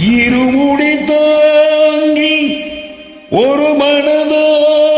இருமுடி தாங்கி ஒரு மனதாகி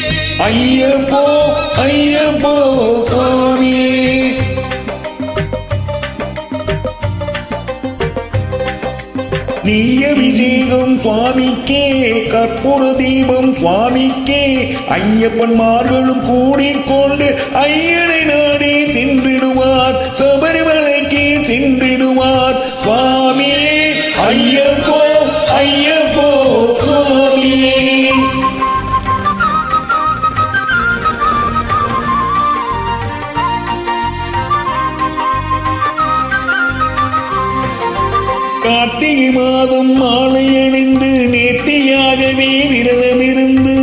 ஐயப்போ ஐயப்போ சுவாமி. நீய விஜயம் சுவாமிக்கே கற்பூர தீபம் சுவாமிக்கே ஐயப்பன் மார்களும் கூடிக்கொண்டு ஐயனை நாடி சென்றிடுவார் சபரிமலைக்கு சென்றிடுவார். சுவாமி ஐயப்போ ஐயப்போ சுவாமியே. கார்த்திகை மாதம் மாலை அணிந்து நேர்த்தியாகவே விரதமிருந்து.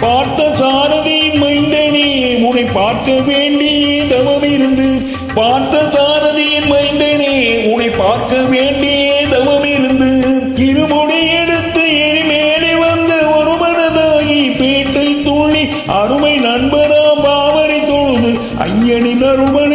பார்த்த சாரதியின் மைந்தனே உனை பார்க்க வேண்டிய தவம் இருந்து பார்த்த சாரதியின் மைந்தனே உனை பார்க்க வேண்டிய தவம் இருந்து இருமுடி எடுத்து எரிமேலே வந்து ஒரு மனதாகி பேட்டை தூளி அருமை நண்பராம் பாவரை தொழுது ஐயனின் அருமை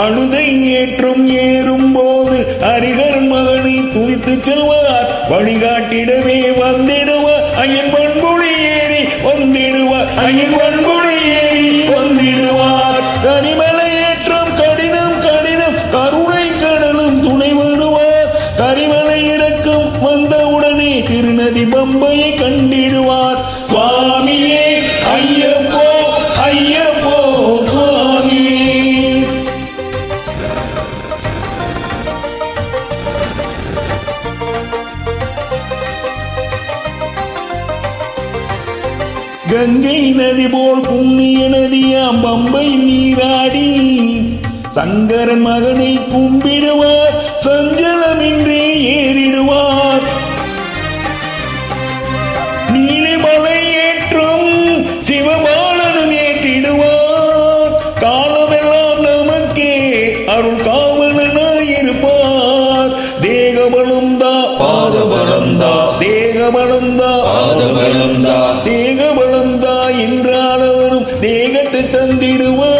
அழுதை ஏற்றும் ஏறும் போது அரிகர் மகனை துதித்து செல்வார். வழிகாட்டிடவே வந்திடுவார் ஐயன் பண்புடி ஏறி வந்திடுவார் ஐயன் பண்புடி ஏறி வந்திடுவார். கரிமலை ஏற்றம் கடினம் கடினம் கருணை கடலும் துணை வருவார். கரிமலை இறக்கம் வந்தவுடனே திருநதி பம்பையை கண்டிடுவார். சுவாமியே கங்கை நதி போல் புண்ணிய நதியாம் பம்பை நீராடி சங்கரன் மகனை கும்பிடுவார் சஞ்சலமின்றி ஏறிடுவார். நீலிமலை ஏற்றும் சிவபாலனும் ஏற்றிடுவார். காலமெல்லாம் நமக்கே அருள் காவலனாயிருப்பார் தேகபலம் தா பாதபலம் தா தேகபலம் தா பாதபலம் தா. தேகபலந்தா என்றாலவரும் தேகத்தை தந்திடுவார்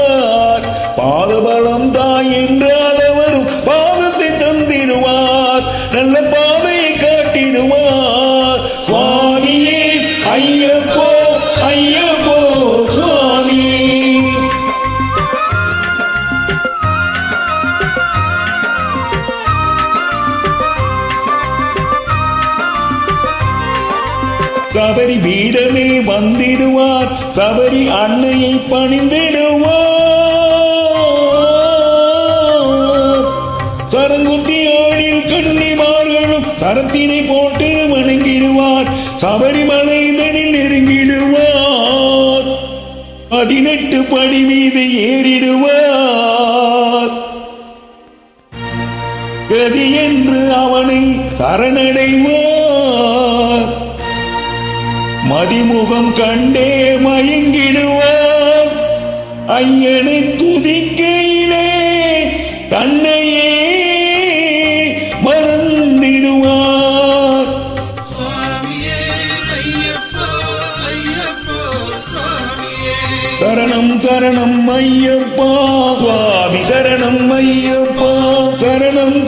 சபரி பீடமே வந்திடுவார். சபரி அன்னையை பணிந்திடுவார். சரங்குத்தி கண்ணிமார்களும் சரத்தினை போட்டு வணங்கிடுவார். சபரிமலைதனில் நெருங்கிடுவார். பதினெட்டு படி மீது ஏறிடுவார். கதி என்று அவனை சரணடைவார். மதிமுகம் கண்டே மயங்கிடுவார் ஐயனை துதிக்கையிலே தன்னையே மறந்திடுவார். சரணம் சரணம் ஐயப்பா. சுவாமி சரணம் ஐயப்பா. சரணம்